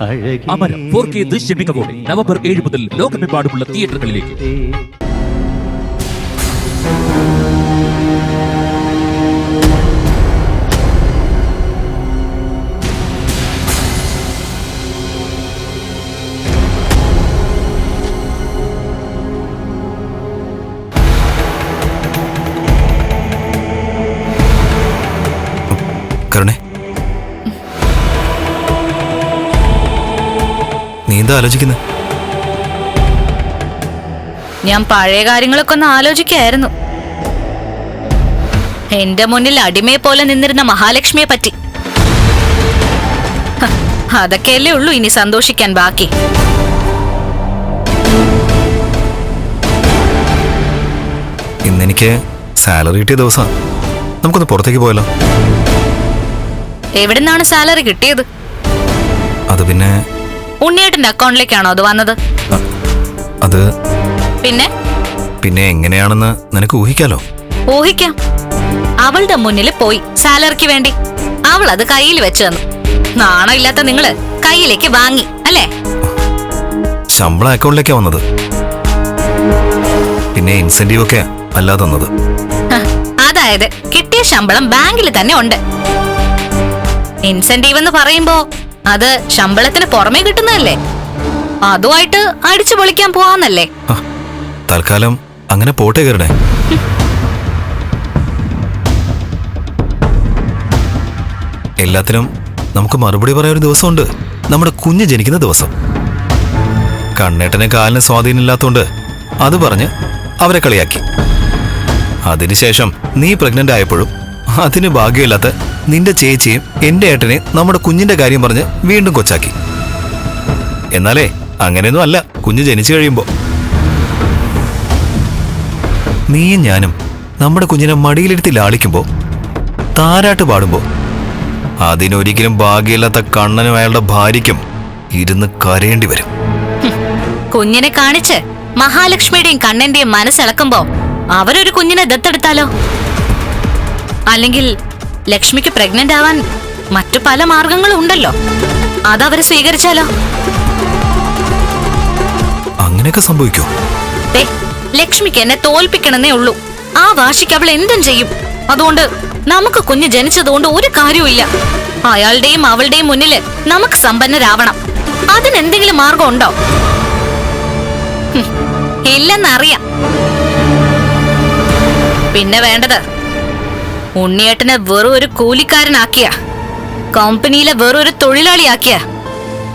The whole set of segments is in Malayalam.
അമരം ഫോർ കെ ദൃശ്യമികവോടെ നവംബർ ഏഴ് മുതൽ ലോകമെമ്പാടുമുള്ള തിയേറ്ററുകളിലേക്ക്. കരുണേ എന്താ ആലോചിക്കുന്നത് ഞാൻ പഴയ കാര്യങ്ങളൊക്കെ ഒന്ന് ആലോചിക്കായിരുന്നു. എന്റെ മുന്നിൽ അടിമയെ പോലെ നിന്നിരുന്ന മഹാലക്ഷ്മിയെ പറ്റി. അതൊക്കെയല്ലേ ഉള്ളൂ ഇനി സന്തോഷിക്കാൻ ബാക്കി. ഇന്നെനിക്ക് സാലറി കിട്ടിയ ദിവസം. നമുക്കൊന്ന് പുറത്തേക്ക് പോയല്ലോ എവിടുന്നാണ് സാലറി കിട്ടിയത്? അത് പിന്നെ ഉണ്ണിയേട്ടന്റെ അക്കൗണ്ടിലേക്കാണോ അത് വന്നത്? അത് പിന്നെ? പിന്നെ എങ്ങനെയാണെന്ന് നിനക്ക് ഊഹിക്കാലോ? ഊഹിക്കാം. അവളുടെ മുന്നിൽ പോയി സാലറിക്ക് വേണ്ടി. അവൾ അത് കയ്യിൽ വെച്ചു തന്നു. നാണമില്ലാത്ത നിങ്ങൾ കയ്യിലേക്ക് വാങ്ങി അല്ലേ? ശമ്പളം അക്കൗണ്ടിലേക്കാ വന്നത്. പിന്നെ ഇൻസെന്റീവ് ഒക്കെ അല്ലാതെ തന്നത്. അതായത് കിട്ടിയ ശമ്പളം ബാങ്കിൽ തന്നെ ഉണ്ട്. ഇൻസെന്റീവ് എന്ന് പറയുമ്പോ അത് ശമ്പളത്തിന് പുറമേ കിട്ടുന്നതല്ലേ? അതുമായിട്ട് അടിച്ചു പൊളിക്കാൻ പോവാന്നല്ലേ? തൽക്കാലം അങ്ങനെ പോട്ടെ കയറണേ എല്ലാത്തിനും നമുക്ക് മറുപടി പറയാൻ ഒരു ദിവസമുണ്ട്. നമ്മുടെ കുഞ്ഞ് ജനിക്കുന്ന ദിവസം. കണ്ണേട്ടനെ കാലിന് സ്വാധീനമില്ലാത്തോണ്ട് അത് പറഞ്ഞ് അവരെ കളിയാക്കി. അതിനുശേഷം നീ പ്രഗ്നന്റ് ആയപ്പോഴും അതിന് ഭാഗ്യമില്ലാത്ത നിന്റെ ചേച്ചിയും എന്റെ ഏട്ടനെ നമ്മുടെ കുഞ്ഞിന്റെ കാര്യം പറഞ്ഞ് വീണ്ടും കൊച്ചാക്കി. എന്നാലേ അങ്ങനെയൊന്നും അല്ല. കുഞ്ഞ് ജനിച്ചു കഴിയുമ്പോ. നീയും ഞാനും നമ്മുടെ കുഞ്ഞിനെ മടിയിലെടുത്ത് ലാളിക്കുമ്പോ താരാട്ട് പാടുമ്പോ അതിനൊരിക്കലും ഭാഗ്യമില്ലാത്ത കണ്ണനും അയാളുടെ ഭാര്യയ്ക്കും ഇരുന്ന് കരയേണ്ടി വരും. കുഞ്ഞിനെ കാണിച്ച് മഹാലക്ഷ്മിയുടെയും കണ്ണന്റെയും മനസ്സിളക്കുമ്പോ അവരൊരു കുഞ്ഞിനെ ദത്തെടുത്താലോ? അല്ലെങ്കിൽ ലക്ഷ്മിക്ക് പ്രഗ്നന്റ് ആവാൻ മറ്റു പല മാർഗങ്ങളും ഉണ്ടല്ലോ അതവര് സ്വീകരിച്ചാലോ? അങ്ങനെയൊക്കെ സംഭവിക്കോ? ലക്ഷ്മിക്ക് എന്നെ തോൽപ്പിക്കണമെന്നേ ഉള്ളൂ. ആ വാശിക്ക് അവൾ എന്തും ചെയ്യും. അതുകൊണ്ട് നമുക്ക് കുഞ്ഞ് ജനിച്ചതുകൊണ്ട് ഒരു കാര്യവുമില്ല അയാളുടെയും അവളുടെയും മുന്നിൽ നമുക്ക് സമ്പന്നരാവണം. അതിനെന്തെങ്കിലും മാർഗം ഉണ്ടോ ഇല്ലെന്നറിയാം. പിന്നെ വേണ്ടത് ഉണ്ണിയേട്ടനെ വെറും ഒരു കൂലിക്കാരനാക്കിയ. കമ്പനിയിലെ വെറും ഒരു തൊഴിലാളിയാക്കിയ.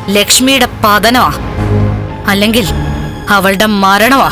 ലക്ഷ്മിയുടെ പതനമാ. അല്ലെങ്കിൽ അവളുടെ മരണമാ.